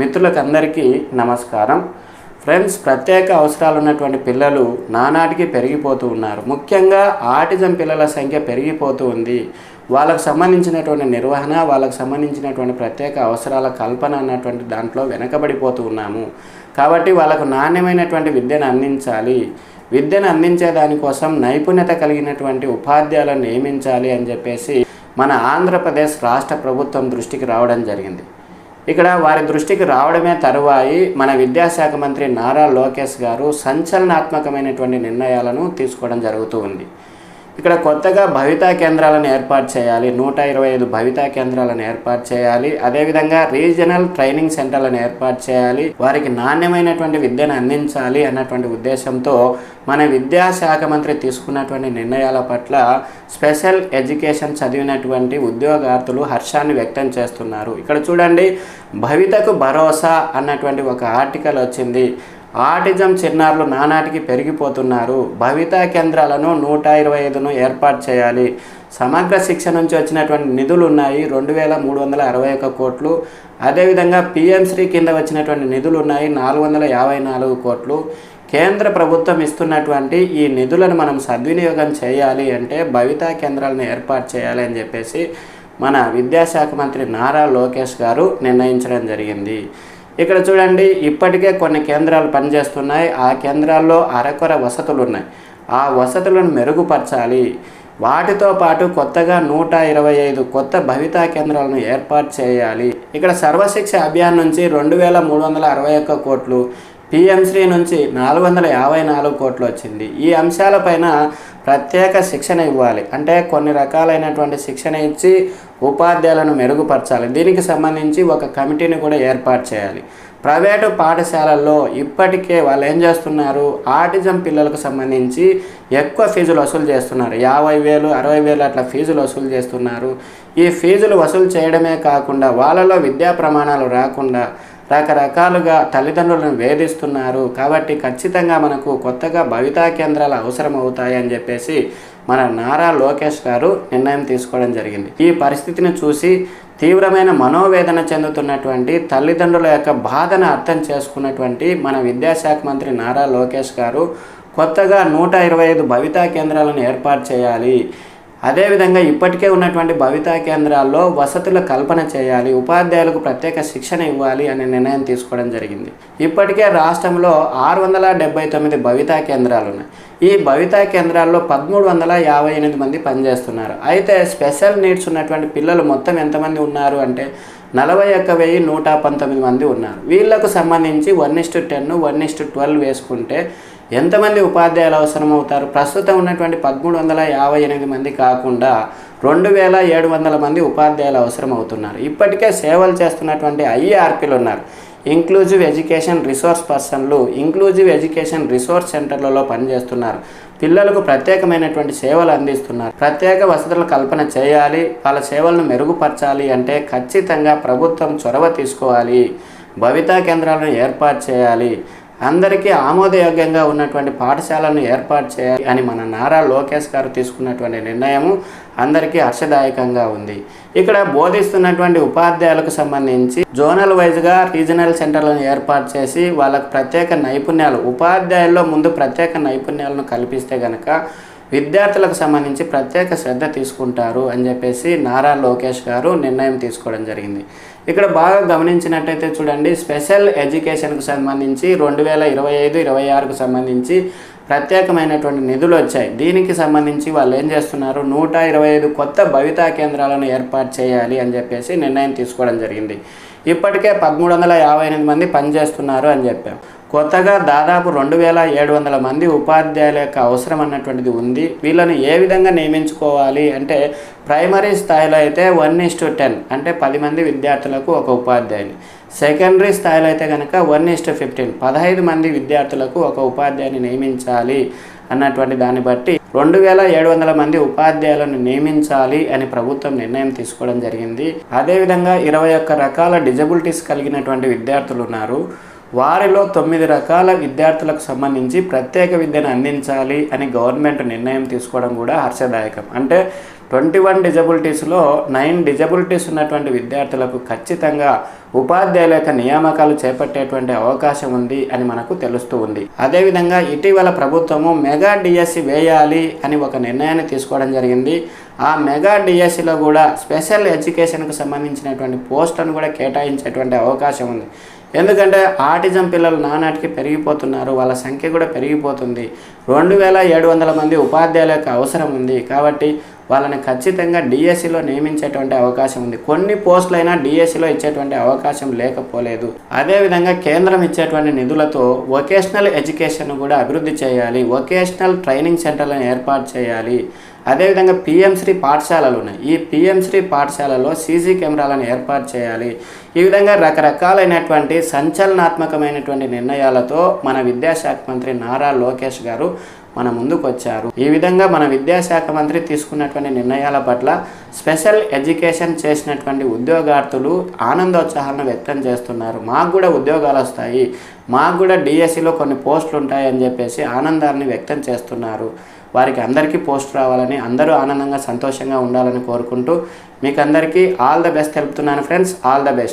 మిత్రులకు అందరికీ నమస్కారం. ఫ్రెండ్స్ ప్రత్యేక అవసరాలు ఉన్నటువంటి పిల్లలు నానాటికి పెరిగిపోతూ ఉన్నారు. ముఖ్యంగా ఆటిజం పిల్లల సంఖ్య పెరిగిపోతూ ఉంది. వాళ్ళకు సంబంధించినటువంటి నిర్వహణ వాళ్ళకు సంబంధించినటువంటి ప్రత్యేక అవసరాల కల్పన అన్నటువంటి దాంట్లో వెనకబడిపోతూ ఉన్నాము. కాబట్టి వాళ్ళకు నాణ్యమైనటువంటి విద్యను అందించాలి. విద్యను అందించే దానికోసం నైపుణ్యత కలిగినటువంటి ఉపాధ్యాయులను నియమించాలి అని చెప్పేసి మన ఆంధ్రప్రదేశ్ రాష్ట్ర ప్రభుత్వం దృష్టికి రావడం జరిగింది. ఇక్కడ వారి దృష్టికి రావడమే తరువాయి మన విద్యాశాఖ మంత్రి నారా లోకేష్ గారు సంచలనాత్మకమైనటువంటి నిర్ణయాలను తీసుకోవడం జరుగుతూ ఉంది. ఇక్కడ కొత్తగా భవితా కేంద్రాలను ఏర్పాటు చేయాలి. నూట ఇరవై ఐదు భవితా కేంద్రాలను ఏర్పాటు చేయాలి. అదేవిధంగా రీజనల్ ట్రైనింగ్ సెంటర్లను ఏర్పాటు చేయాలి. వారికి నాణ్యమైనటువంటి విద్యను అందించాలి అన్నటువంటి ఉద్దేశంతో మన విద్యాశాఖ మంత్రి తీసుకున్నటువంటి నిర్ణయాల పట్ల స్పెషల్ ఎడ్యుకేషన్ చదివినటువంటి ఉద్యోగార్థులు హర్షాన్ని వ్యక్తం చేస్తున్నారు. ఇక్కడ చూడండి భవితకు భరోసా అన్నటువంటి ఒక ఆర్టికల్ వచ్చింది. ఆటిజం చిన్నారులు నానాటికి పెరిగిపోతున్నారు. భవితా కేంద్రాలను నూట ఇరవై ఐదును ఏర్పాటు చేయాలి. సమగ్ర శిక్ష నుంచి వచ్చినటువంటి నిధులు ఉన్నాయి రెండు వేల మూడు వందల అరవై ఒక్క కోట్లు. అదేవిధంగా పిఎంశ్రీ కింద వచ్చినటువంటి నిధులు ఉన్నాయి నాలుగు వందల యాభై నాలుగు కోట్లు. కేంద్ర ప్రభుత్వం ఇస్తున్నటువంటి ఈ నిధులను మనం సద్వినియోగం చేయాలి అంటే భవితా కేంద్రాలను ఏర్పాటు చేయాలి అని చెప్పేసి మన విద్యాశాఖ మంత్రి నారా లోకేష్ గారు నిర్ణయించడం జరిగింది. ఇక్కడ చూడండి ఇప్పటికే కొన్ని కేంద్రాలు పనిచేస్తున్నాయి. ఆ కేంద్రాల్లో అరకొర వసతులు ఉన్నాయి ఆ వసతులను మెరుగుపరచాలి. వాటితో పాటు కొత్తగా నూట ఇరవై ఐదు కొత్త భవితా కేంద్రాలను ఏర్పాటు చేయాలి. ఇక్కడ సర్వశిక్ష అభియాన్ నుంచి రెండు వేల మూడు వందల అరవై ఒక్క కోట్లు పిఎంశ్రీ నుంచి నాలుగు వందల యాభై నాలుగు కోట్లు వచ్చింది. ఈ అంశాలపైన ప్రత్యేక శిక్షణ ఇవ్వాలి. అంటే కొన్ని రకాలైనటువంటి శిక్షణ ఇచ్చి ఉపాధ్యాయులను మెరుగుపరచాలి. దీనికి సంబంధించి ఒక కమిటీని కూడా ఏర్పాటు చేయాలి. ప్రైవేటు పాఠశాలల్లో ఇప్పటికే వాళ్ళు ఏం చేస్తున్నారు? ఆటిజం పిల్లలకు సంబంధించి ఎక్కువ ఫీజులు వసూలు చేస్తున్నారు. యాభై వేలు అరవై వేలు అట్లా ఫీజులు వసూలు చేస్తున్నారు. ఈ ఫీజులు వసూలు చేయడమే కాకుండా వాళ్ళలో విద్యా ప్రమాణాలు రాకుండా రకరకాలుగా తల్లిదండ్రులను వేధిస్తున్నారు. కాబట్టి ఖచ్చితంగా మనకు కొత్తగా భవితా కేంద్రాలు అవసరం అవుతాయి అని చెప్పేసి మన నారా లోకేష్ గారు నిర్ణయం తీసుకోవడం జరిగింది. ఈ పరిస్థితిని చూసి తీవ్రమైన మనోవేదన చెందుతున్నటువంటి తల్లిదండ్రుల యొక్క బాధను అర్థం చేసుకున్నటువంటి మన విద్యాశాఖ మంత్రి నారా లోకేష్ గారు కొత్తగా నూట ఇరవై ఐదు భవితా కేంద్రాలను ఏర్పాటు చేయాలి. అదేవిధంగా ఇప్పటికే ఉన్నటువంటి భవితా కేంద్రాల్లో వసతుల కల్పన చేయాలి ఉపాధ్యాయులకు ప్రత్యేక శిక్షణ ఇవ్వాలి అనే నిర్ణయం తీసుకోవడం జరిగింది. ఇప్పటికే రాష్ట్రంలో ఆరు వందల డెబ్బై తొమ్మిది భవితా కేంద్రాలు ఉన్నాయి. ఈ భవితా కేంద్రాల్లో పదమూడు వందల యాభై ఎనిమిది మంది పనిచేస్తున్నారు. అయితే స్పెషల్ నీడ్స్ ఉన్నటువంటి పిల్లలు మొత్తం ఎంతమంది ఉన్నారు అంటే నలభై ఒక్క వెయ్యి నూట పంతొమ్మిది మంది ఉన్నారు. వీళ్ళకు సంబంధించి one is to ten one is to twelve వేసుకుంటే ఎంతమంది ఉపాధ్యాయులు అవసరం అవుతారు ప్రస్తుతం ఉన్నటువంటి పదమూడు వందల యాభై ఎనిమిది మంది కాకుండా రెండు వేల ఏడు వందల మంది ఉపాధ్యాయులు అవసరం అవుతున్నారు ఇప్పటికే సేవలు చేస్తున్నటువంటి ఐఏఆర్పీలు ఉన్నారు. ఇంక్లూజివ్ ఎడ్యుకేషన్ రిసోర్స్ పర్సన్లు ఇంక్లూజివ్ ఎడ్యుకేషన్ రిసోర్స్ సెంటర్లలో పనిచేస్తున్నారు. పిల్లలకు ప్రత్యేకమైనటువంటి సేవలు అందిస్తున్నారు. ప్రత్యేక వసతుల కల్పన చేయాలి వాళ్ళ సేవలను మెరుగుపరచాలి అంటే ఖచ్చితంగా ప్రభుత్వం చొరవ తీసుకోవాలి. భవితా కేంద్రాలను ఏర్పాటు చేయాలి. అందరికీ ఆమోదయోగ్యంగా ఉన్నటువంటి పాఠశాలను ఏర్పాటు చేయాలి అని మన నారా లోకేష్ గారు తీసుకున్నటువంటి నిర్ణయము అందరికీ హర్షదాయకంగా ఉంది. ఇక్కడ బోధిస్తున్నటువంటి ఉపాధ్యాయులకు సంబంధించి జోనల్ వైజ్గా రీజనల్ సెంటర్లను ఏర్పాటు చేసి వాళ్ళకు ప్రత్యేక నైపుణ్యాలు ఉపాధ్యాయుల్లో ముందు ప్రత్యేక నైపుణ్యాలను కల్పిస్తే గనక విద్యార్థులకు సంబంధించి ప్రత్యేక శ్రద్ధ తీసుకుంటారు అని చెప్పేసి నారా లోకేష్ గారు నిర్ణయం తీసుకోవడం జరిగింది. ఇక్కడ బాగా గమనించినట్టయితే చూడండి స్పెషల్ ఎడ్యుకేషన్కు సంబంధించి రెండు వేల ఇరవై ఐదు ఇరవై ఆరుకు సంబంధించి ప్రత్యేకమైనటువంటి నిధులు వచ్చాయి. దీనికి సంబంధించి వాళ్ళు ఏం చేస్తున్నారు? నూట ఇరవై ఐదు కొత్త భవితా కేంద్రాలను ఏర్పాటు చేయాలి అని చెప్పేసి నిర్ణయం తీసుకోవడం జరిగింది. ఇప్పటికే పదమూడు వందల యాభై ఎనిమిది మంది పనిచేస్తున్నారు అని చెప్పాం. కొత్తగా దాదాపు రెండు వేల ఏడు వందల మంది ఉపాధ్యాయుల యొక్క అవసరం అన్నటువంటిది ఉంది. వీళ్ళని ఏ విధంగా నియమించుకోవాలి అంటే ప్రైమరీ స్థాయిలో అయితే వన్ ఇస్ టు టెన్ అంటే పది మంది విద్యార్థులకు ఒక ఉపాధ్యాయుని. సెకండరీ స్థాయిలో అయితే కనుక వన్ ఇస్ టు ఫిఫ్టీన్ పదహైదు మంది విద్యార్థులకు ఒక ఉపాధ్యాయుని నియమించాలి అన్నటువంటి దాన్ని బట్టి రెండు వేల ఏడు వందల మంది ఉపాధ్యాయులను నియమించాలి అని ప్రభుత్వం నిర్ణయం తీసుకోవడం జరిగింది. అదేవిధంగా ఇరవై ఒక్క రకాల డిజబిలిటీస్ కలిగినటువంటి విద్యార్థులు ఉన్నారు. వారిలో తొమ్మిది రకాల విద్యార్థులకు సంబంధించి ప్రత్యేక విద్యను అందించాలి అని గవర్నమెంట్ నిర్ణయం తీసుకోవడం కూడా హర్షదాయకం. అంటే ట్వంటీ వన్ డిజబిలిటీస్లో నైన్ డిజబిలిటీస్ ఉన్నటువంటి విద్యార్థులకు ఖచ్చితంగా ఉపాధ్యాయుల యొక్క నియామకాలు చేపట్టేటువంటి అవకాశం ఉంది అని మనకు తెలుస్తూ ఉంది. అదేవిధంగా ఇటీవల ప్రభుత్వము మెగా డిఎస్సి వేయాలి అని ఒక నిర్ణయాన్ని తీసుకోవడం జరిగింది. ఆ మెగా డిఎస్సిలో కూడా స్పెషల్ ఎడ్యుకేషన్కు సంబంధించినటువంటి పోస్టులను కూడా కేటాయించేటువంటి అవకాశం ఉంది. ఎందుకంటే ఆటిజం పిల్లలు నానాటికి పెరిగిపోతున్నారు వాళ్ళ సంఖ్య కూడా పెరిగిపోతుంది. రెండు వేల ఏడు వందల మంది ఉపాధ్యాయుల యొక్క అవసరం ఉంది. కాబట్టి వాళ్ళని ఖచ్చితంగా డిఎస్సిలో నియమించేటువంటి అవకాశం ఉంది. కొన్ని పోస్టులైనా డిఎస్సిలో ఇచ్చేటువంటి అవకాశం లేకపోలేదు. అదేవిధంగా కేంద్రం ఇచ్చేటువంటి నిధులతో వొకేషనల్ ఎడ్యుకేషన్ కూడా అభివృద్ధి చేయాలి. వొకేషనల్ ట్రైనింగ్ సెంటర్లను ఏర్పాటు చేయాలి. అదేవిధంగా పిఎంశ్రీ పాఠశాలలు ఉన్నాయి. ఈ పిఎంశ్రీ పాఠశాలలో సీసీ కెమెరాలను ఏర్పాటు చేయాలి. ఈ విధంగా రకరకాలైనటువంటి సంచలనాత్మకమైనటువంటి నిర్ణయాలతో మన విద్యాశాఖ మంత్రి నారా లోకేష్ గారు మన ముందుకు వచ్చారు ఈ విధంగా మన విద్యాశాఖ మంత్రి తీసుకున్నటువంటి నిర్ణయాల పట్ల స్పెషల్ ఎడ్యుకేషన్ చేసినటువంటి ఉద్యోగార్థులు ఆనందోత్సాహాలను వ్యక్తం చేస్తున్నారు. మాకు కూడా ఉద్యోగాలు వస్తాయి. మాకు కూడా డిఎస్సిలో కొన్ని పోస్టులు ఉంటాయని చెప్పేసి ఆనందాన్ని వ్యక్తం చేస్తున్నారు. వారికి అందరికీ పోస్ట్ రావాలని అందరూ ఆనందంగా సంతోషంగా ఉండాలని కోరుకుంటూ మీకు అందరికీ ఆల్ ద బెస్ట్ తెలుపుతున్నాను ఫ్రెండ్స్. All the best.